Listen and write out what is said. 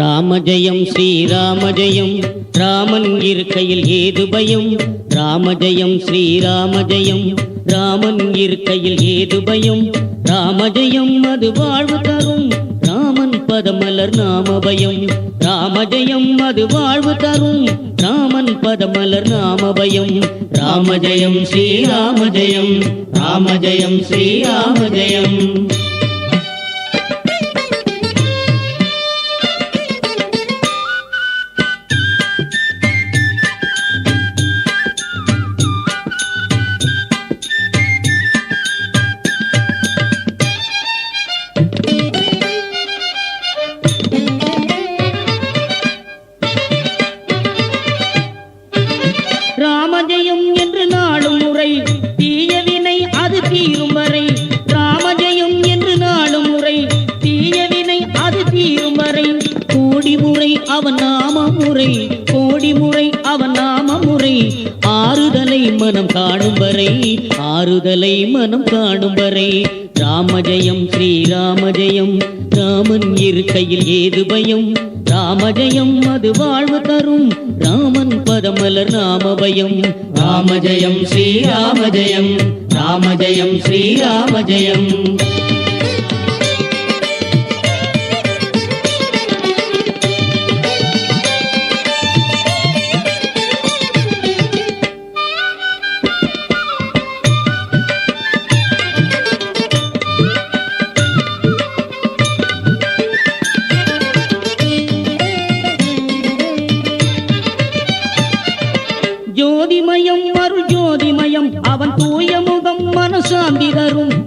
ராம ஜெயம் ஸ்ரீராம ஜெயம் ராமன் இருக்கையில் ஏது பயம்? ராம ஜெயம் ஸ்ரீராம ஜெயம் ராமன் இருக்கையில் ஏது பயம்? ராம ஜெயம் அது வாழ்வு தரும். ராமன் பதமலர் நாம பயம் ராம ஜெயம் அது வாழ்வு தரும். ராமன் பதமலர் நாம பயம் ராம ஜெயம் ஸ்ரீராம ஜெயம் ராம ஜெயம் ஸ்ரீராம ஜெயம் ராமஜெயம் என்று நாளும் முறை தீயவினை அது தீரும் வரை. ராமஜெயம் என்று நாளும் முறை தீயவினை அது தீரும் வரை. கோடி முறை அவன் நாம முறை கோடி முறை அவன் நாம முறை ஆறுதலை மனம் காணும் வரை. ஆறுதலை மனம் காணும் வரை. ராமஜெயம் ஸ்ரீராமஜெயம். ராமன் இருக்கையில் ஏது பயம்? ராமஜயம் அது வாழ்வு தரும். ராமன் பதமலர் நாம பயம் ராமஜெயம். ராமஜயம் ராமஜெயம். ஸ்ரீராமஜெயம் ஜோதிமயம் அருள் ஜோதிமயம். அவன் தூய முகம் மனசாந்தி தரும்.